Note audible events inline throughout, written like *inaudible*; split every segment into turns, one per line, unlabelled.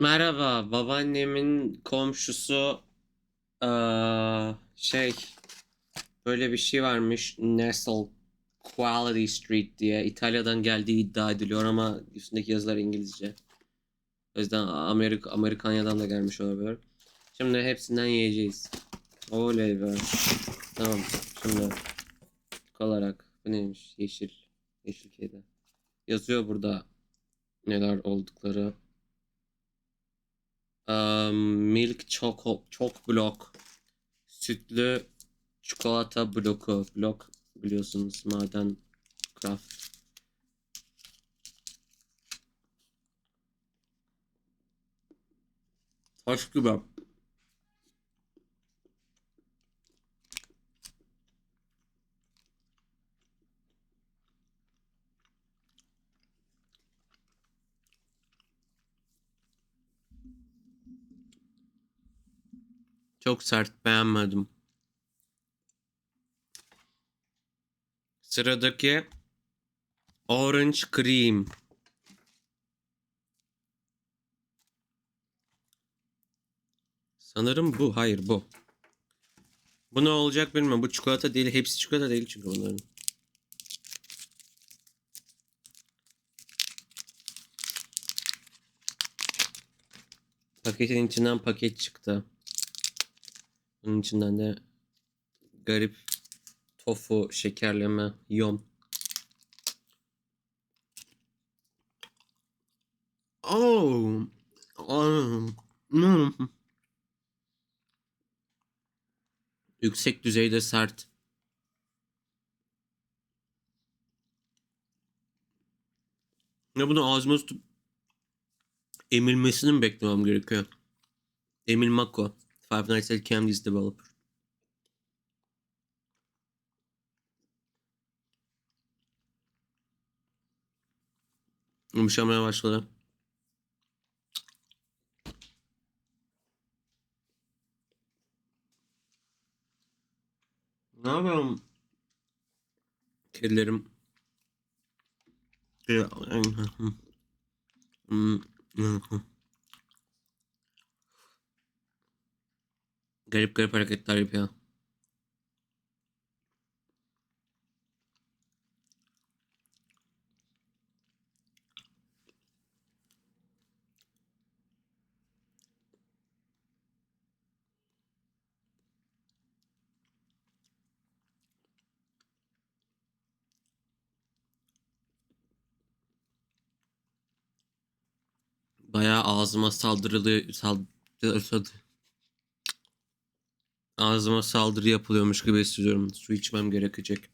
Merhaba, babaannemin komşusu eee, şey böyle bir şey varmış Nestle Quality Street diye İtalya'dan geldiği iddia ediliyor ama üstündeki yazılar İngilizce. O yüzden Amerika Amerikanya'dan da gelmiş olabilir. Şimdi hepsinden yiyeceğiz. Oley be. Tamam. Şimdi ilk olarak bu neymiş? Yeşil. Yeşil kedi. Yazıyor burada neler oldukları. Milk choco, çok blok. Sütlü çikolata bloku. Blok biliyorsunuz maden craft. Taş gibi. Çok sert beğenmedim. Sıradaki Orange Cream. Sanırım bu. Hayır bu. Bu ne olacak bilmiyorum. Bu çikolata değil. Hepsi çikolata değil çünkü bunların. Paketin içinden paket çıktı. Bunun içinden de garip tofu şekerleme yom. Oh. Oh. Mm. Yüksek düzeyde sert. Ya bunu ağzıma tutup emilmesini mi beklemem gerekiyor? Emil Mako. Five Nights at Candy's developer. Yumuşamaya başladı. Ne yapalım? Kedilerim. Garip garip hareketler yapıyor. Bayağı ağzıma saldırılı saldırı Ağzıma saldırı yapılıyormuş gibi hissediyorum. Su içmem gerekecek.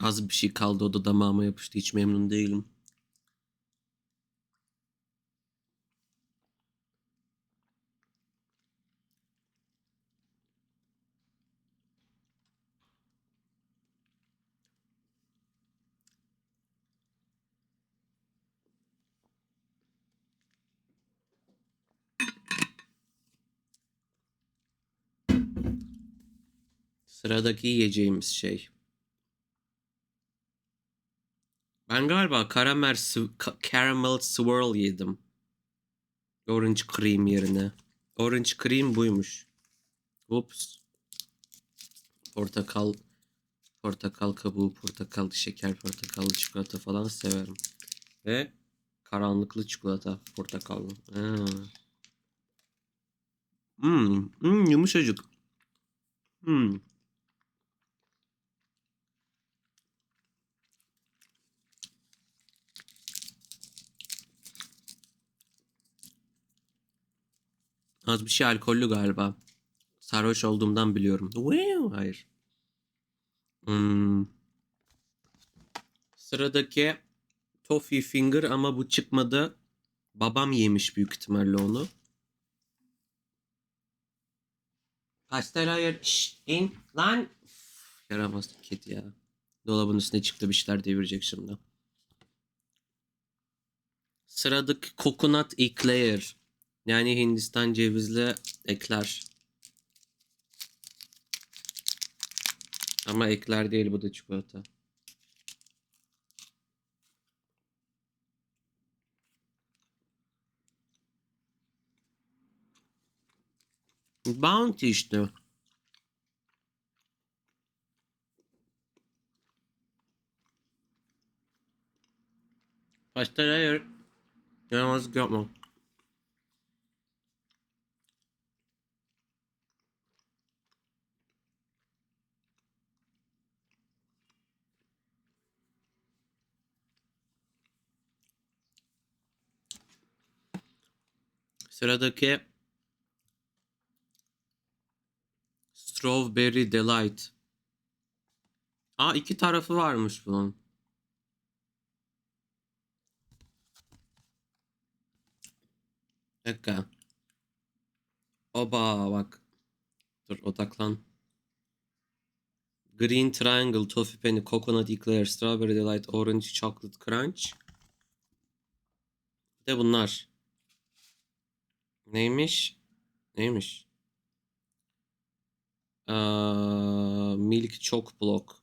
Az bir şey kaldı o da damağıma yapıştı. Hiç memnun değilim. Sıradaki yiyeceğimiz şey. Ben galiba karamel, caramel swirl yedim. Orange cream yerine. Orange cream buymuş. Ups. Portakal, portakal kabuğu, portakal şeker, portakallı çikolata falan severim. Ve karanlıklı çikolata, portakallı. Ha. Hmm, hmm, yumuşacık. Hmm. Az bir şey alkollü galiba. Sarhoş olduğumdan biliyorum. Wow, hayır. Hmm. Sıradaki Toffee Finger ama bu çıkmadı. Babam yemiş büyük ihtimalle onu. Pastel hayır. Şşt, in lan. Yaramaz kedi ya. Dolabın üstüne çıktı bir şeyler devirecek şimdi. Sıradaki coconut eclair. Yani Hindistan cevizli ekler. Ama ekler değil bu da çikolata. Bounty işte. Başta hayır. Yaramazlık yapma. Sıradaki Strawberry Delight. Aa iki tarafı varmış bunun. Dakika. Oba bak. Dur odaklan. Green Triangle, Toffee Penny, Coconut Eclair, Strawberry Delight, Orange Chocolate Crunch. Bir de bunlar. Neymiş? Neymiş? Aa, Milk Choc Block.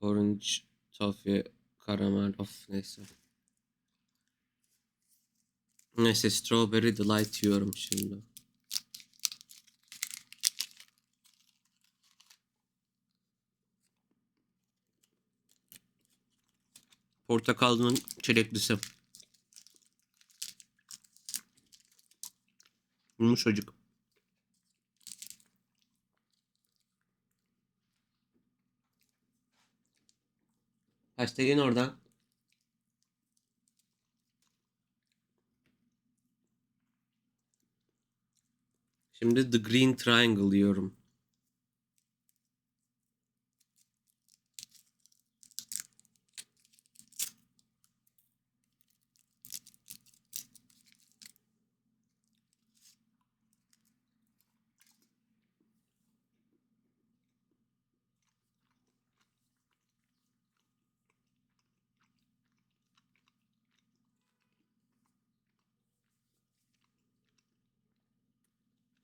Orange Toffee Caramel. Of neyse. Neyse Strawberry Delight yiyorum şimdi. Portakalının çileklisi. Yumuşacık. Hashtag'in oradan. Şimdi The Green Triangle diyorum.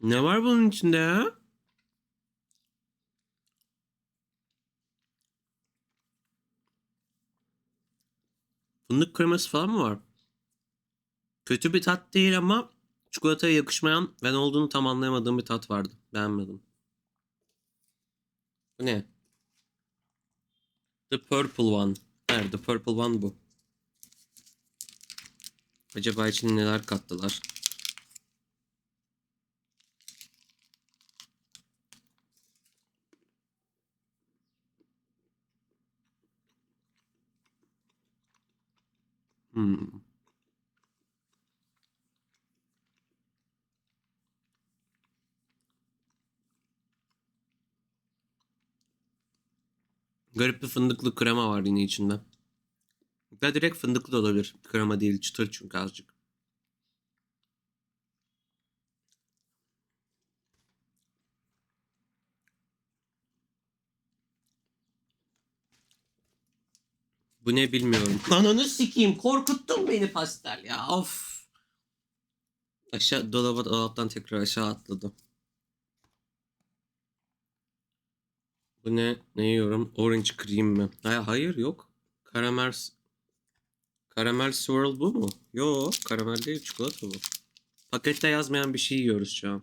Ne var bunun içinde ya? Fındık kreması falan mı var? Kötü bir tat değil ama çikolataya yakışmayan ve ne olduğunu tam anlayamadığım bir tat vardı. Beğenmedim. Bu ne? The Purple One. Evet, The Purple One bu. Acaba içine neler kattılar? Hmm. Garip bir fındıklı krema var yine içinde. Ya direkt fındıklı da olabilir. Krema değil çıtır çünkü azıcık. Bu ne bilmiyorum. *laughs* Ananı sikeyim korkuttun beni pastel ya of. Aşağı dolaba dolaptan tekrar aşağı atladım. Bu ne? Ne yiyorum? Orange cream mi? Ha, hayır yok. Karamel Karamel swirl bu mu? Yok karamel değil çikolata bu. Pakette yazmayan bir şey yiyoruz şu an.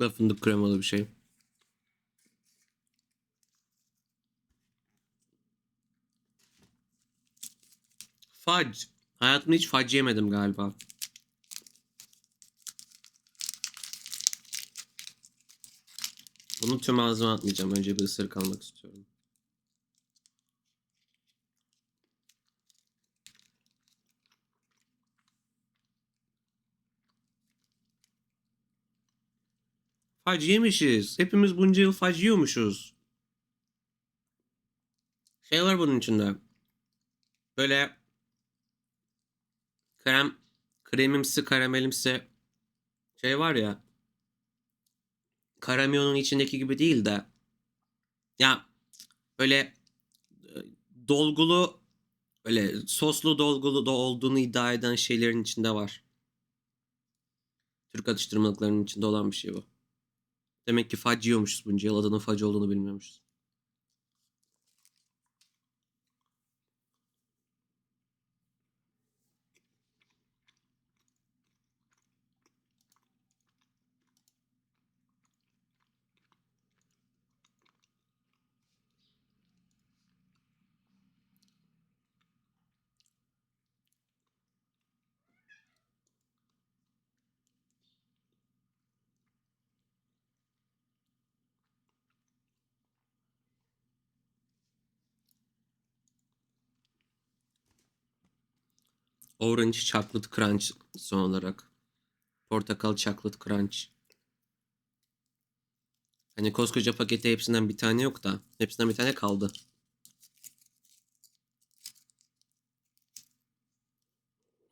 Da fındık kremalı bir şey. Fudge. Hayatımda hiç fudge yemedim galiba. Bunu tüm ağzıma atmayacağım. Önce bir ısırık almak istiyorum. Fac yemişiz. Hepimiz bunca yıl fac yiyormuşuz. Şey var bunun içinde. Böyle krem kremimsi karamelimsi şey var ya karamiyonun içindeki gibi değil de ya böyle e, dolgulu böyle soslu dolgulu da olduğunu iddia eden şeylerin içinde var. Türk atıştırmalıklarının içinde olan bir şey bu. Demek ki fac yiyormuşuz bunca yıl adının fac olduğunu bilmiyormuşuz. Orange Chocolate Crunch son olarak. Portakal Chocolate Crunch. Hani koskoca pakette hepsinden bir tane yok da. Hepsinden bir tane kaldı.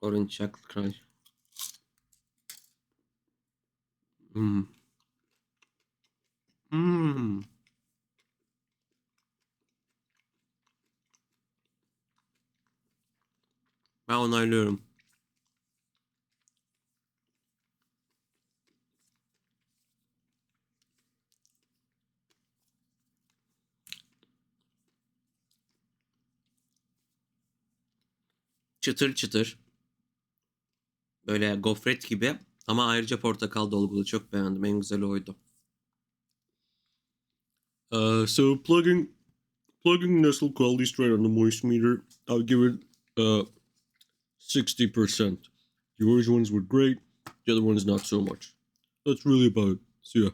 Orange Chocolate Crunch. Hmm. Ben onaylıyorum. Çıtır çıtır. Böyle gofret gibi ama ayrıca portakal dolgulu. Çok beğendim. En güzeli oydu. Uh, so plugging plugging Nestle quality straight on the moist meter, I'll give it uh 60%. The orange ones were great, the other ones not so much. That's really about it. See ya.